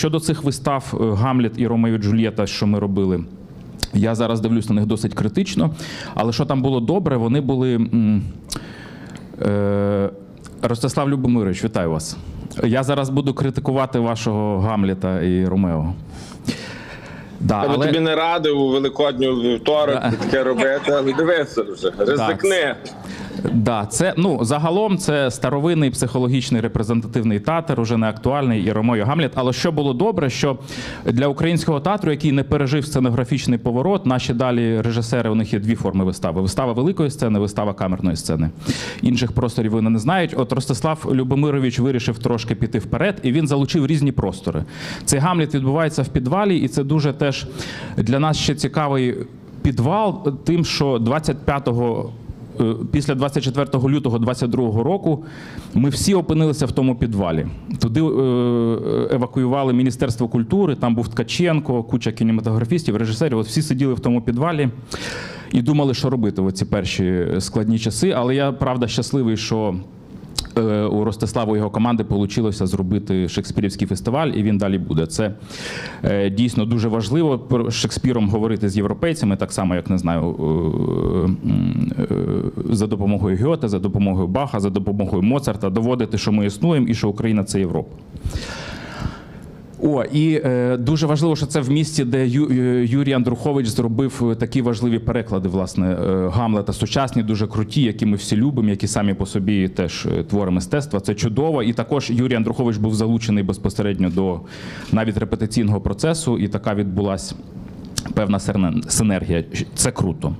щодо цих вистав е, Гамлет і Ромео і Джульєта, що ми робили. Я зараз дивлюсь на них досить критично, але що там було добре, вони були. Е, Ростислав Любомирович, вітаю вас. Я зараз буду критикувати вашого Гамлета і Ромео. Да, Я але... тобі не радив у великодню вівторок таке робити, але дивися вже, ризикни. Да, це ну загалом це старовинний психологічний репрезентативний театр, уже не актуальний і Ромео і Гамлет. Але що було добре, що для українського театру, який не пережив сценографічний поворот, наші далі режисери у них є дві форми вистави: вистава великої сцени, вистава камерної сцени. Інших просторів вони не знають. От Ростислав Любомирович вирішив трошки піти вперед, і він залучив різні простори. Цей Гамлет відбувається в підвалі, і це дуже теж для нас ще цікавий підвал, тим, що 25-го Е, Після 24 лютого 22 року ми всі опинилися в тому підвалі. Туди е, евакуювали Міністерство культури, там був Ткаченко, куча кінематографістів, режисерів. От всі сиділи в тому підвалі і думали, що робити в ці перші складні часи. Але я правда щасливий, що. Е, У Ростиславу і його команди вийшло зробити Шекспірівський фестиваль, і він далі буде. Це е, дійсно дуже важливо про Шекспіром говорити з європейцями, так само, як не знаю, е, за допомогою Гьоте, за допомогою Баха, за допомогою Моцарта, доводити, що ми існуємо і що Україна це Європа. О, і е, дуже важливо, що це в місті, де Ю, е, Юрій Андрухович зробив е, такі важливі переклади, власне, е, Гамлета, сучасні, дуже круті, які ми всі любимо, які самі по собі теж твори мистецтва. Це чудово. І також Юрій Андрухович був залучений безпосередньо до навіть репетиційного процесу, і така відбулася певна синергія. Це круто.